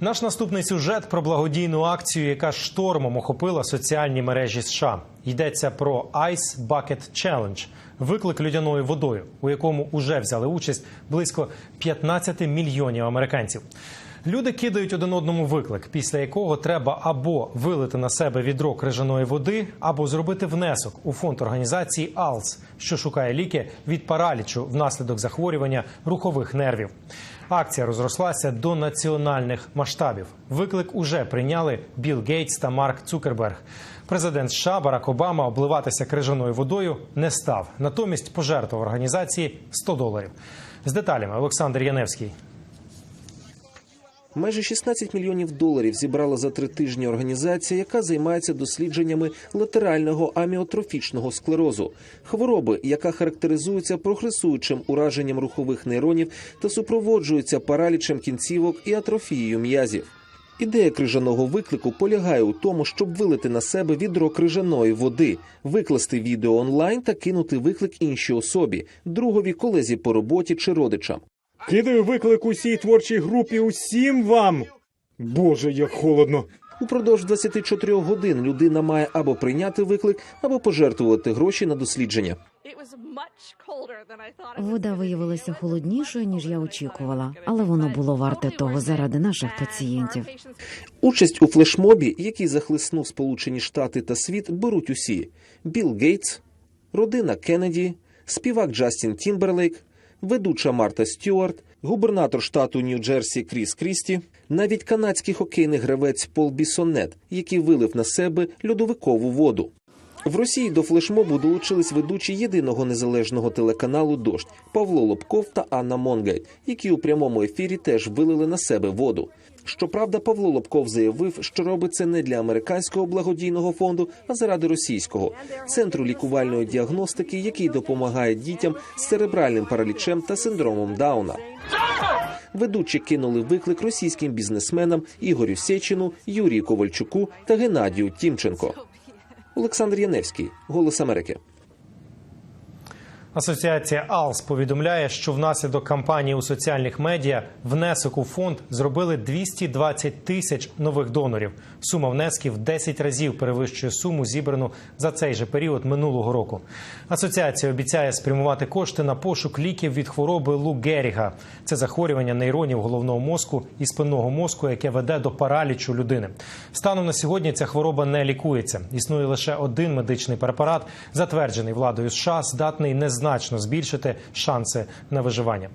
Наш наступний сюжет про благодійну акцію, яка штормом охопила соціальні мережі США. Йдеться про Ice Bucket Challenge – виклик людяною водою, у якому уже взяли участь близько 15 мільйонів американців. Люди кидають один одному виклик, після якого треба або вилити на себе відро крижаної води, або зробити внесок у фонд організації АЛС, що шукає ліки від паралічу внаслідок захворювання рухових нервів. Акція розрослася до національних масштабів. Виклик уже прийняли Білл Гейтс та Марк Цукерберг. Президент США Барак Обама обливатися крижаною водою не став. Натомість пожертвував організації 100 доларів. З деталями Олександр Яневський. Майже 16 мільйонів доларів зібрала за три тижні організація, яка займається дослідженнями латерального аміотрофічного склерозу, хвороби, яка характеризується прогресуючим ураженням рухових нейронів та супроводжується паралічем кінцівок і атрофією м'язів. Ідея крижаного виклику полягає у тому, щоб вилити на себе відро крижаної води, викласти відео онлайн та кинути виклик іншій особі, другові колезі по роботі чи родичам. Кидаю виклик усій творчій групі усім вам. Боже, як холодно. Упродовж 24 годин людина має або прийняти виклик, або пожертвувати гроші на дослідження. Вода виявилася холоднішою, ніж я очікувала, але воно було варте того заради наших пацієнтів. Участь у флешмобі, який захлиснув Сполучені Штати та світ, беруть усі: Білл Гейтс, родина Кеннеді, співак Джастін Тімберлейк, ведуча Марта Стюарт, губернатор штату Нью-Джерсі Кріс Крісті, навіть канадський хокейний гравець Пол Бісонет, який вилив на себе льодовикову воду. В Росії до флешмобу долучились ведучі єдиного незалежного телеканалу Дождь Павло Лобков та Анна Монгай, які у прямому ефірі теж вилили на себе воду. Щоправда, Павло Лобков заявив, що робить це не для американського благодійного фонду, а заради російського центру лікувальної діагностики, який допомагає дітям з церебральним паралічем та синдромом Дауна. Ведучі кинули виклик російським бізнесменам Ігорю Сечину, Юрію Ковальчуку та Геннадію Тімченко. Олександр Яневський, Голос Америки. Асоціація АЛС повідомляє, що внаслідок кампанії у соціальних медіа внесок у фонд зробили 220 тисяч нових донорів. Сума внесків в 10 разів перевищує суму, зібрану за цей же період минулого року. Асоціація обіцяє спрямувати кошти на пошук ліків від хвороби Лу Геріга. Це захворювання нейронів головного мозку і спинного мозку, яке веде до паралічу людини. Станом на сьогодні ця хвороба не лікується. Існує лише один медичний препарат, затверджений владою США, здатний незначно збільшити шанси на виживання.